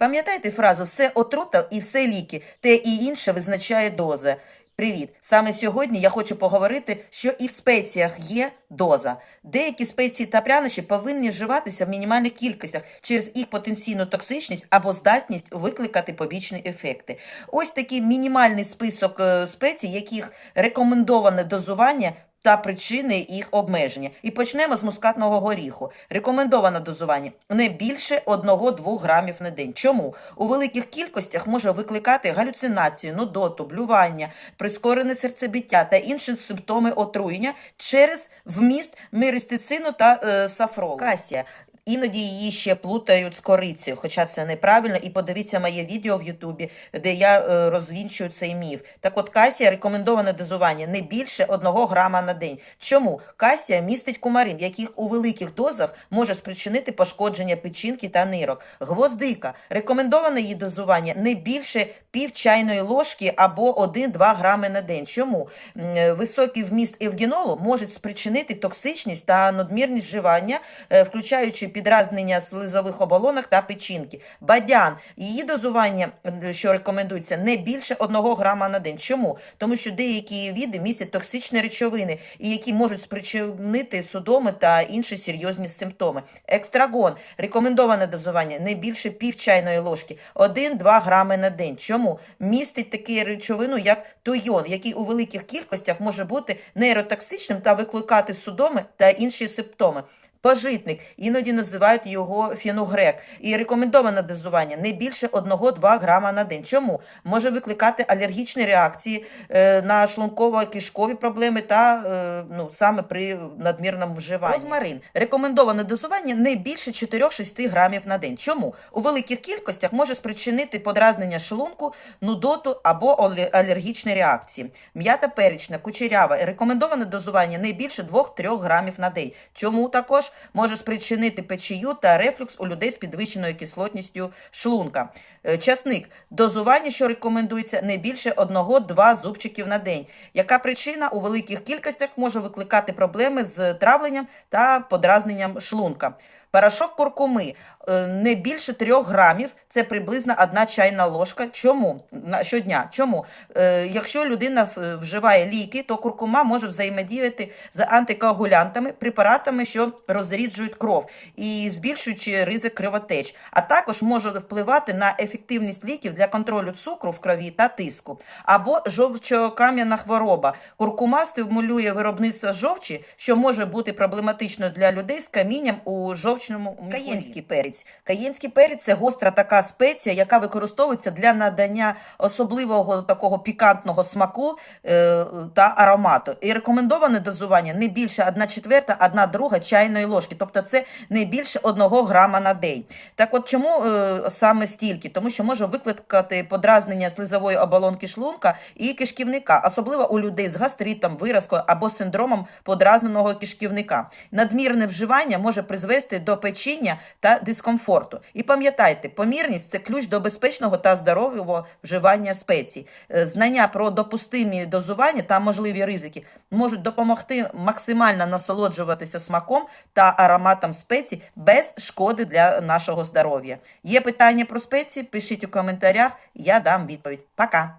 Пам'ятаєте фразу все отрута і все ліки, те і інше визначає доза. Привіт! Саме сьогодні я хочу поговорити, що і в спеціях є доза. Деякі спеції та прянощі повинні вживатися в мінімальних кількостях через їх потенційну токсичність або здатність викликати побічні ефекти. Ось такий мінімальний список е, спецій, яких рекомендоване дозування та причини їх обмеження. І почнемо з мускатного горіху. Рекомендоване дозування не більше 1-2 грамів на день. Чому? У великих кількостях може викликати галюцинацію, нудоту, блювання, прискорене серцебиття та інші симптоми отруєння через вміст миристицину та е, сафролу. Касія. Іноді її ще плутають з корицею, хоча це неправильно. І подивіться моє відео в Ютубі, де я е, розвінчую цей міф. Так от касія рекомендоване дозування не більше 1 грама на день. Чому? Касія містить кумарин, яких у великих дозах може спричинити пошкодження печінки та нирок. Гвоздика. Рекомендоване її дозування не більше пів чайної ложки або 1-2 грами на день. Чому? Е, Високий вміст евгенолу може спричинити токсичність та надмірність вживання, е, включаючи підразнення слизових оболонок та печінки. Бадян. Її дозування, що рекомендується, не більше 1 грама на день. Чому? Тому що деякі види містять токсичні речовини, і які можуть спричинити судоми та інші серйозні симптоми. Екстрагон. Рекомендоване дозування не більше пів чайної ложки, 1-2 грами на день. Чому? Містить таку речовину, як туйон, який у великих кількостях може бути нейротоксичним та викликати судоми та інші симптоми. Пожитник, іноді називають його фіногрек. І рекомендоване дозування не більше 1-2 грама на день. Чому? Може викликати алергічні реакції е, на шлунково-кишкові проблеми та е, ну, саме при надмірному вживанні. Розмарин. Рекомендоване дозування не більше 4-6 грамів на день. Чому? У великих кількостях може спричинити подразнення шлунку, нудоту або але- алергічні реакції. М'ята перечна, кучерява. Рекомендоване дозування не більше 2-3 грамів на день. Чому також може спричинити печію та рефлюкс у людей з підвищеною кислотністю шлунка. Е, Часник. Дозування, що рекомендується, не більше 1-2 зубчиків на день. Яка причина у великих кількостях може викликати проблеми з травленням та подразненням шлунка? Порошок куркуми е, не більше 3 грамів, це приблизно одна чайна ложка. Чому? Щодня. Чому? Е, якщо людина вживає ліки, то куркума може взаємодіяти з антикоагулянтами, препаратами, що розріджують кров і збільшуючи ризик кровотеч, а також може впливати на ефективність ліків для контролю цукру в крові та тиску. Або жовчокам'яна хвороба. Куркума стимулює виробництво жовчі, що може бути проблематично для людей з камінням у жовчному міхурі. Каєнський перець. Каєнський перець це гостра така спеція, яка використовується для надання особливого такого пікантного смаку е, та аромату. І рекомендоване дозування не більше 1 четверта, 1 друга чайної ложки. Тобто це не більше 1 грама на день. Так от чому е, саме стільки? Тому що може викликати подразнення слизової оболонки шлунка і кишківника, особливо у людей з гастритом, виразкою або синдромом подразненого кишківника. Надмірне вживання може призвести до печіння та дискомфорту. І пам'ятайте, помірність це ключ до безпечного та здорового вживання спецій. Е, Знання про допустимі дозування та можливі ризики можуть допомогти максимально насолоджуватися смаком та ароматом спецій без шкоди для нашого здоров'я. Є питання про спеції? Пишіть у коментарях, я дам відповідь. Пока!